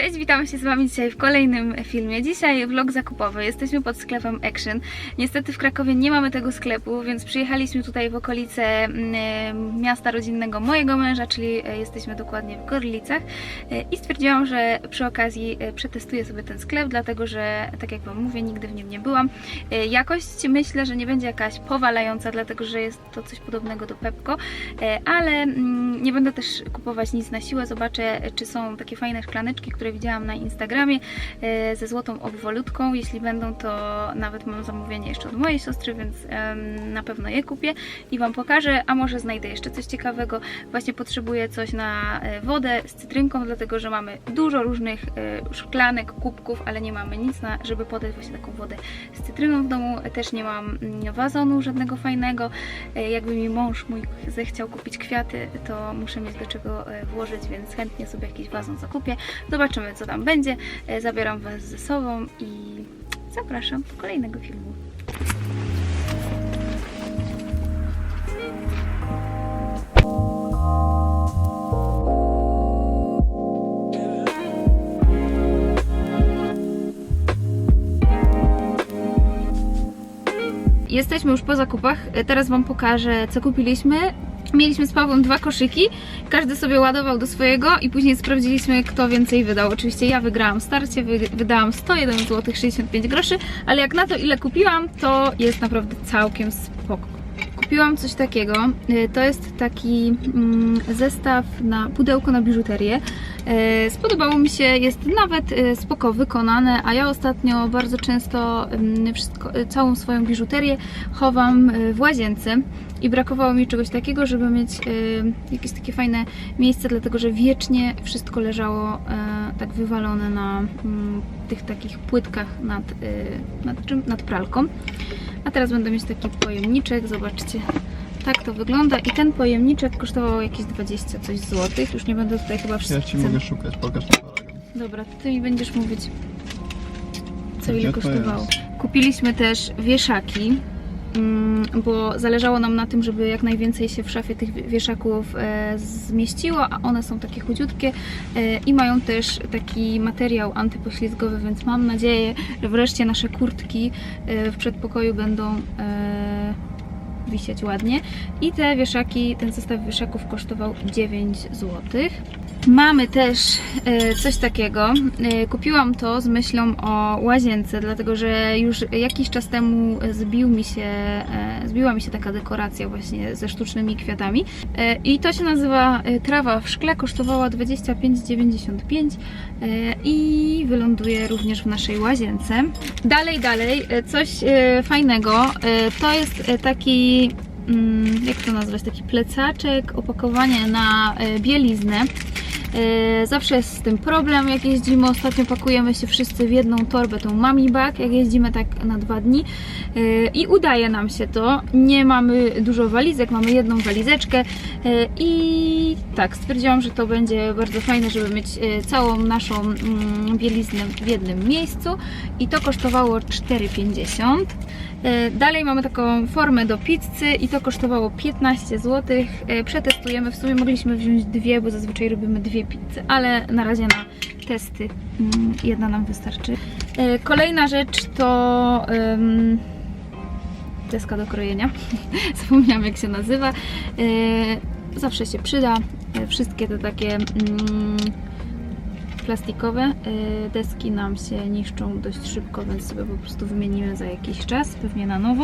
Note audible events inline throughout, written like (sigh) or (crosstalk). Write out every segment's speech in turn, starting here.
Cześć, witam się z Wami dzisiaj w kolejnym filmie. Dzisiaj vlog zakupowy. Jesteśmy pod sklepem Action. Niestety w Krakowie nie mamy tego sklepu, więc przyjechaliśmy tutaj w okolice mm, miasta rodzinnego mojego męża, czyli e, jesteśmy dokładnie w Gorlicach E, i stwierdziłam, że przy okazji e, przetestuję sobie ten sklep, dlatego że, tak jak Wam mówię, nigdy w nim nie byłam. E, Jakość myślę, że nie będzie jakaś powalająca, dlatego że jest to coś podobnego do Pepko, E, ale mm, nie będę też kupować nic na siłę. Zobaczę, czy są takie fajne szklaneczki, które widziałam na Instagramie e, ze złotą obwolutką. Jeśli będą, to nawet mam zamówienie jeszcze od mojej siostry, więc na pewno je kupię i Wam pokażę. A może znajdę jeszcze coś ciekawego. Właśnie potrzebuję coś na e, wodę z cytrynką, dlatego że mamy dużo różnych e, szklanek, kubków, ale nie mamy nic, na, żeby podać właśnie taką wodę z cytryną w domu. Też nie mam mm, wazonu żadnego fajnego. Jakby mi mąż mój zechciał kupić kwiaty, to muszę mieć do czego włożyć, więc chętnie sobie jakiś wazon zakupię. Zobaczymy, co tam będzie. E, Zabieram Was ze sobą i zapraszam do kolejnego filmu. Jesteśmy już po zakupach. E, Teraz Wam pokażę, co kupiliśmy. Mieliśmy z Pawłem dwa koszyki, każdy sobie ładował do swojego i później sprawdziliśmy, kto więcej wydał. Oczywiście ja wygrałam starcie, wy, wydałam 101 zł 65 groszy, ale jak na to ile kupiłam, to jest naprawdę całkiem spoko. Kupiłam coś takiego, y, to jest taki mm, zestaw na pudełko na biżuterię. E, Spodobało mi się, jest nawet e, spoko wykonane, a ja ostatnio bardzo często mm, wszystko, całą swoją biżuterię chowam w łazience i brakowało mi czegoś takiego, żeby mieć e, jakieś takie fajne miejsce, dlatego że wiecznie wszystko leżało e, tak wywalone na mm, tych takich płytkach nad, e, nad, czym? nad pralką. A teraz będę mieć taki pojemniczek, zobaczcie. Tak to wygląda i ten pojemniczek kosztował jakieś 20 coś złotych. Już nie będę tutaj chyba Ja wszystkich ci cen- mogę szukać, pokaż mi paragon. Dobra, to ty mi będziesz mówić, co ile kosztowało. Kupiliśmy też wieszaki, bo zależało nam na tym, żeby jak najwięcej się w szafie tych wieszaków e, zmieściło, a one są takie chudziutkie e, i mają też taki materiał antypoślizgowy, więc mam nadzieję, że wreszcie nasze kurtki e, w przedpokoju będą wisieć ładnie. I te wieszaki, ten zestaw wieszaków kosztował 9 zł. Mamy też e, coś takiego. E, Kupiłam to z myślą o łazience, dlatego że już jakiś czas temu zbił mi się, e, zbiła mi się taka dekoracja właśnie ze sztucznymi kwiatami. I to się nazywa trawa w szkle, kosztowała 25,95 e, i wyląduje również w naszej łazience. Dalej, dalej, coś fajnego. To jest taki mm, jak to nazwać, taki plecaczek, opakowanie na bieliznę. E, Zawsze jest z tym problem, jak jeździmy. Ostatnio pakujemy się wszyscy w jedną torbę, tą mami bag, jak jeździmy tak na dwa dni. E, I udaje nam się to. Nie mamy dużo walizek, mamy jedną walizeczkę. E, I tak, stwierdziłam, że to będzie bardzo fajne, żeby mieć całą naszą mm, bieliznę w jednym miejscu. I to kosztowało 4,50. E, Dalej mamy taką formę do pizzy i to kosztowało 15 zł. Przetestujemy, w sumie mogliśmy wziąć dwie, bo zazwyczaj robimy dwie pizzy, ale na razie na testy mm, jedna nam wystarczy. E, Kolejna rzecz to em, deska do krojenia. (laughs) Zapomniałam jak się nazywa. E, Zawsze się przyda. E, Wszystkie te takie mm, plastikowe. Deski nam się niszczą dość szybko, więc sobie po prostu wymienimy za jakiś czas, pewnie na nową.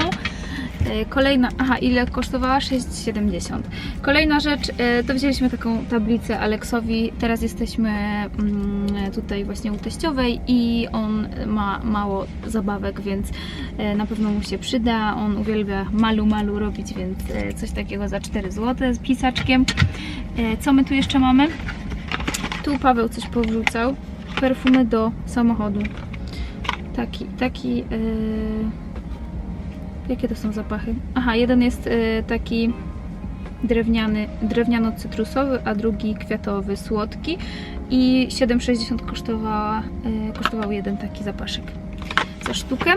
Y, Kolejna, aha, ile kosztowała? 6,70. Kolejna rzecz, y, to wzięliśmy taką tablicę Aleksowi. Teraz jesteśmy mm, tutaj właśnie u teściowej i on ma mało zabawek, więc y, na pewno mu się przyda. On uwielbia malu malu robić, więc coś takiego za 4 zł z pisaczkiem. Co my tu jeszcze mamy? Tu Paweł coś powrzucał. Perfumy do samochodu. Taki, taki. Yy... Jakie to są zapachy? Aha, jeden jest yy, taki drewniany, drewniano-cytrusowy, a drugi kwiatowy, słodki. I 7,60 kosztowała, yy, kosztował jeden taki zapaszek za sztukę.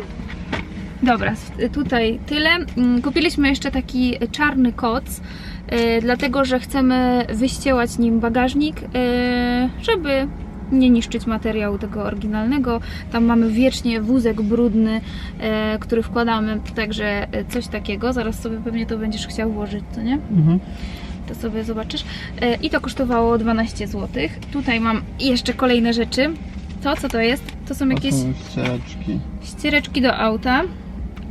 Dobra, tutaj tyle. Mm, Kupiliśmy jeszcze taki czarny koc, e, dlatego że chcemy wyściełać nim bagażnik, e, żeby nie niszczyć materiału tego oryginalnego. Tam mamy wiecznie wózek brudny, e, który wkładamy, także e, coś takiego. Zaraz sobie pewnie to będziesz chciał włożyć, co nie? Mhm. To sobie zobaczysz. E, I to kosztowało 12 zł. Tutaj mam jeszcze kolejne rzeczy. To co to jest? To są jakieś To są ściereczki. ściereczki do auta.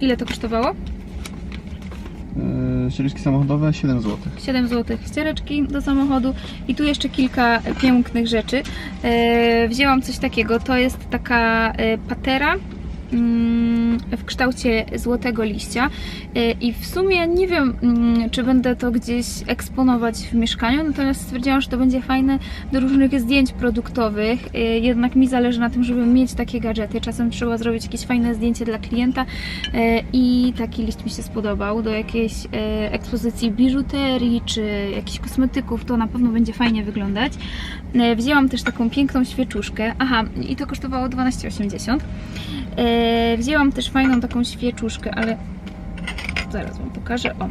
Ile to kosztowało? Ściereczki samochodowe 7 zł. 7 zł ściereczki do samochodu i tu jeszcze kilka pięknych rzeczy. E, wzięłam coś takiego, to jest taka e, patera w kształcie złotego liścia E, i w sumie nie wiem, mm, czy będę to gdzieś eksponować w mieszkaniu, natomiast stwierdziłam, że to będzie fajne do różnych zdjęć produktowych. E, Jednak mi zależy na tym, żeby mieć takie gadżety. Czasem trzeba zrobić jakieś fajne zdjęcie dla klienta e, i taki liść mi się spodobał do jakiejś ekspozycji biżuterii czy jakichś kosmetyków. To na pewno będzie fajnie wyglądać. Wzięłam też taką piękną świeczuszkę. Aha, i to kosztowało 12,80. E, Wzięłam też fajną taką świeczuszkę, ale zaraz Wam pokażę. O.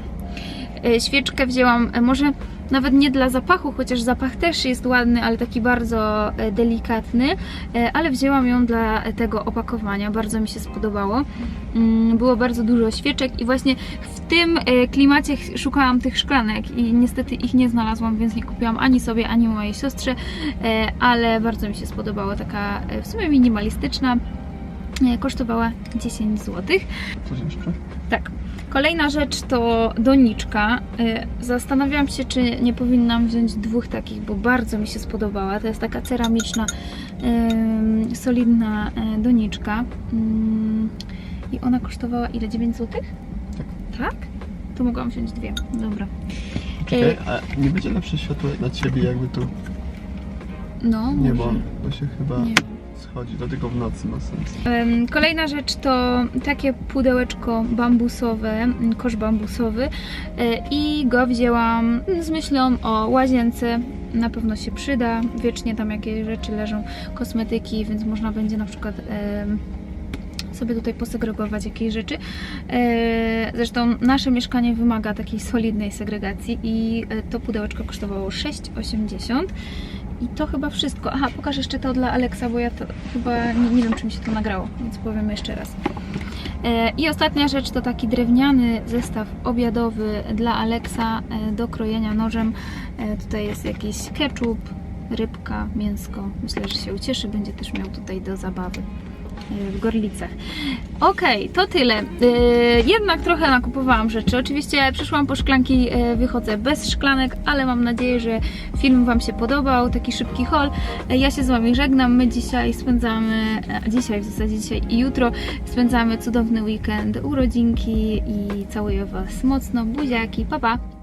E, Świeczkę wzięłam, e, może nawet nie dla zapachu, chociaż zapach też jest ładny, ale taki bardzo delikatny, ale wzięłam ją dla tego opakowania, bardzo mi się spodobało. Mm, Było bardzo dużo świeczek i właśnie w tym klimacie szukałam tych szklanek i niestety ich nie znalazłam, więc nie kupiłam ani sobie, ani mojej siostrze, ale bardzo mi się spodobała, taka w sumie minimalistyczna. Kosztowała 10 zł. Coś jeszcze? Tak. Kolejna rzecz to doniczka. Y, Zastanawiałam się, czy nie powinnam wziąć dwóch takich, bo bardzo mi się spodobała. To jest taka ceramiczna, solidna y, doniczka. Ym, I ona kosztowała ile? 9 zł? Tak. Tak? To mogłam wziąć dwie. Dobra. Czekaj, Y, a nie będzie lepsze światło na ciebie jakby tu No, nie może. bo, bo się chyba Nie. Schodzi, dlatego w nocy ma sens. Kolejna rzecz to takie pudełeczko bambusowe, kosz bambusowy e, i go wzięłam z myślą o łazience. Na pewno się przyda, wiecznie tam jakieś rzeczy leżą, kosmetyki, więc można będzie na przykład sobie tutaj posegregować jakieś rzeczy. E, Zresztą nasze mieszkanie wymaga takiej solidnej segregacji i e, to pudełeczko kosztowało 6,80 i to chyba wszystko. Aha, pokażę jeszcze to dla Aleksa, bo ja to chyba nie, nie wiem, czy mi się to nagrało, więc powiem jeszcze raz. E, I ostatnia rzecz to taki drewniany zestaw obiadowy dla Aleksa e, do krojenia nożem. E, Tutaj jest jakiś ketchup, rybka, mięsko. Myślę, że się ucieszy, będzie też miał tutaj do zabawy w Gorlicach. Okej, to tyle. E, Jednak trochę nakupowałam rzeczy. Oczywiście przyszłam po szklanki, e, wychodzę bez szklanek, ale mam nadzieję, że film Wam się podobał. Taki szybki haul. E, Ja się z Wami żegnam. My dzisiaj spędzamy, dzisiaj w zasadzie dzisiaj i jutro spędzamy cudowny weekend, urodzinki i całuję Was mocno. Buziaki, pa pa!